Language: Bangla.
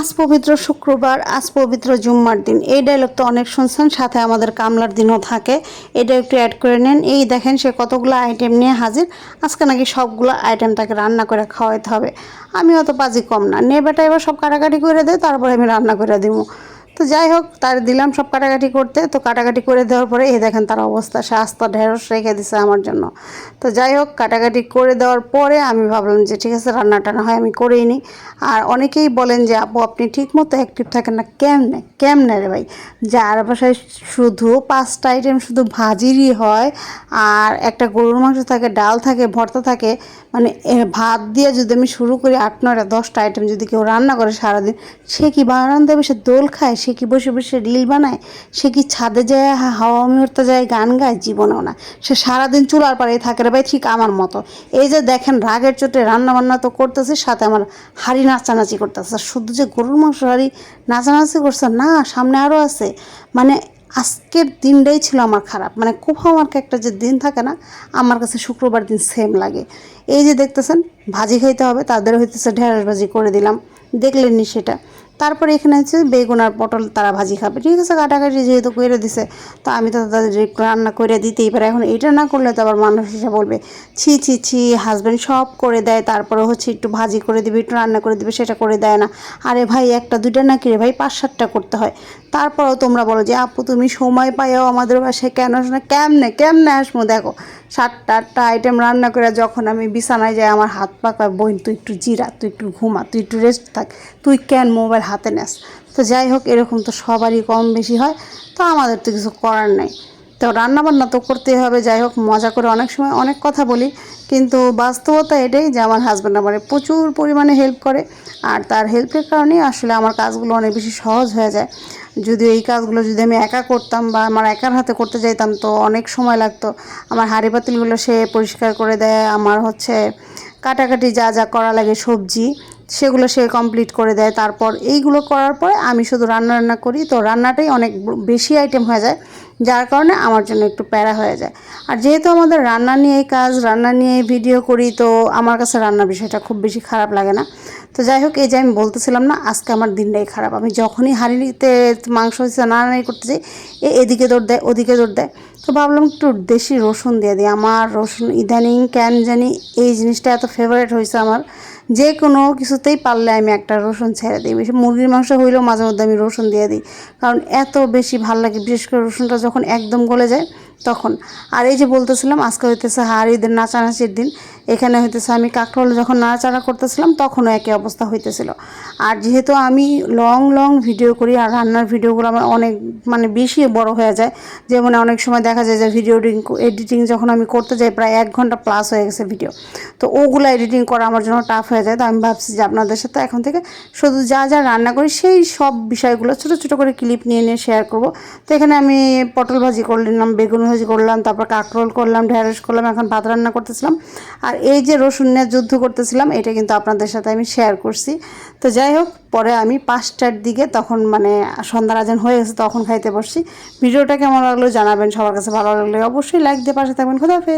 আজ পবিত্র শুক্রবার, আজ পবিত্র জুম্মার দিন। এই ডায়লগ তো অনেক শুনছেন, সাথে আমাদের কামলার দিনও থাকে। এটা একটু অ্যাড করে নেন। এই দেখেন সে কতগুলো আইটেম নিয়ে হাজির। আজকে নাকি সবগুলো আইটেম তাকে রান্না করে খাওয়াইতে হবে। আমি অত পাজি কম না। নেবেটা এবার সব কাটাকাটি করে দেয় তারপরে আমি রান্না করে দিব তো যাই হোক, তার দিলাম সব কাটাকাটি করতে। তো কাটাকাটি করে দেওয়ার পরে, এই দেখেন তার অবস্থা, সে আস্তা ঢেঁড়স রেখে দিছে আমার জন্য। তো যাই হোক, কাটাকাটি করে দেওয়ার পরে আমি ভাবলাম যে, ঠিক আছে, রান্না না হয়, আমি করেই নিই। আর অনেকেই বলেন যে, আপু, আপনি ঠিক মতো অ্যাক্টিভ থাকেন না। কেমনে কেমনে রে ভাই? যার বাসায় শুধু পাঁচটা আইটেম শুধু ভাজিরই হয়, আর একটা গরুর মাংস থাকে, ডাল থাকে, ভর্তা থাকে মানে ভাত দিয়ে যদি আমি শুরু করি আট, নয়টা, দশটা আইটেম যদি কেউ রান্না করে সারাদিন, সে কি বারান্দা বসে দোল খায়? সে কি বসে বসে রিল বানায়? সে কি ছাদে যায় হাওয়া মুহূর্তে যায়, গান গায়? জীবনেও না। সে সারাদিন চুলার পাড়েই থাকে রে ভাই, ঠিক আমার মতো। এই যে দেখেন রাগের চোটে রান্না বান্না তো করতেছে, সাথে আমার হাড়ি নাচানাচি করতেছে। শুধু যে গরুর মাংস হাড়ি নাচানাচি করছে, না, সামনে আরও আছে। মানে আজকের দিনটাই ছিল আমার খারাপ। মানে খুব আমার একটা যে দিন থাকে না, আমার কাছে শুক্রবার দিন সেম লাগে। এই যে দেখতেছেন, ভাজি খাইতে হবে, তাদের হইতেছে ঢেঁড়স ভাজি করে দিলাম। দেখলেননি সেটা। তারপরে এখানে হচ্ছে বেগুন আর পটল তারা ভাজি খাবে। ঠিক আছে, কাটাকাটি যেহেতু করে দিছে, তো আমি তো তাদের রান্না করে দিতেই পারি। এখন এটা না করলে তো আবার মানুষ এসে বলবে, ছি ছি ছি হাজব্যান্ড সব করে দেয়, তারপরে হচ্ছে একটু ভাজি করে দিবে, একটু রান্না করে দিবে, সেটা করে দেয় না। আরে ভাই, একটা, দুইটা না কি রে ভাই পাঁচ সাতটা করতে হয়। তারপরেও তোমরা বলো যে, আপু, তুমি সময় পাইও আমাদের বাসায় কেন আসো না? কেমনে কেমনে আসব? দেখো, সাতটা, আটটা আইটেম রান্না করে যখন আমি বিছানায় যাই, আমার হাত পাকা বোন, তুই একটু জিরা, তুই একটু ঘুমা, তুই একটু রেস্ট থাক, তুই কেন মোবাইল হাতে নেস। তো যাই হোক, এরকম তো সবারই কম বেশি হয়। তো আমাদের তো কিছু করার নাই। তো রান্না বান্না তো করতেই হবে। যাই হোক, মজা করে অনেক সময় অনেক কথা বলি। কিন্তু বাস্তবতা এটাই যে, আমার হাজব্যান্ড আমার প্রচুর পরিমাণে হেল্প করে। আর তার হেল্পের কারণেই আসলে আমার কাজগুলো অনেক বেশি সহজ হয়ে যায়। যদি এই কাজগুলো যদি আমি একা করতাম বা আমার একার হাতে করতে যাইতাম, তো অনেক সময় লাগতো। আমার হাঁড়ি পাতিলগুলো সে পরিষ্কার করে দেয়। আমার হচ্ছে কাটাকাটি যা যা করা লাগে সবজি। সেগুলো সে কমপ্লিট করে দেয়। তারপর এইগুলো করার পরে আমি শুধু রান্না রান্না করি। তো রান্নাটাই অনেক বেশি আইটেম হয়ে যায়, যার কারণে আমার জন্য একটু প্যারা হয়ে যায়। আর যেহেতু আমাদের রান্না নিয়েই কাজ, রান্না নিয়ে ভিডিও করি, তো আমার কাছে রান্নার বিষয়টা খুব বেশি খারাপ লাগে না। তো যাই হোক, এই যে আমি বলতেছিলাম না, আজকে আমার দিনটাই খারাপ। আমি যখনই হাঁড়িতে মাংস নাড়ানাড়ি করতে যাই, এ এদিকে দৌড় দেয়, ওদিকে দৌড় দেয়। তো ভাবলাম একটু দেশি রসুন দিয়ে দিই। আমার রসুন ইদানিং কেন জানি এই জিনিসটা এত ফেভারিট হয়েছে আমার। যে কোনো কিছুতেই পারলে আমি একটা রসুন ছেড়ে দিই। বেশি মুরগির মাংস হইলেও মাঝে মধ্যে আমি রসুন দিয়ে দিই। কারণ এত বেশি ভালো লাগে, বিশেষ করে রসুনটা যখন একদম গলে যায় তখন। আর এই যে বলতেছিলাম, আজকে হইতেছে হাড়িদের নাচানাচির দিন। এখানে হইতেছে আমি কাকরোল যখন নাড়াচাড়া করতেছিলাম, তখনও একই অবস্থা হইতেছিল। আর যেহেতু আমি লং লং ভিডিও করি আর রান্নার ভিডিওগুলো আমার অনেক মানে বেশি বড় হয়ে যায়, যেমন অনেক সময় দেখা যায় যে ভিডিও এডিটিং যখন আমি করতে যাই প্রায় এক ঘণ্টা প্লাস হয়ে গেছে ভিডিও। তো ওগুলো এডিটিং করা আমার জন্য টাফ হয়ে যায়। তো আমি ভাবছি যে আপনাদের সাথে এখন থেকে শুধু যা যা রান্না করি সেই সব বিষয়গুলো ছোটো ছোটো করে ক্লিপ নিয়ে নিয়ে শেয়ার করব। তো এখানে আমি পটল ভাজি করলাম, বেগুন ভাজি করলাম, তারপর কাঁকরোল করলাম, ঢেঁড়স করলাম, এখন ভাত রান্না করতেছিলাম। আর এই যে রসুন নিয়ে যুদ্ধ করতেছিলাম, এটা কিন্তু আপনাদের সাথে আমি শেয়ার করছি। তো যাই হোক, পরে আমি পাঁচটার দিকে তখন মানে সন্ধ্যার আজান হয়ে গেছে, তখন খাইতে বসছি। ভিডিওটা কেমন লাগল জানাবেন, সবার কাছে ভালো লাগলে অবশ্যই লাইক দিয়ে পাশে থাকবেন। খোদা হাফেজ।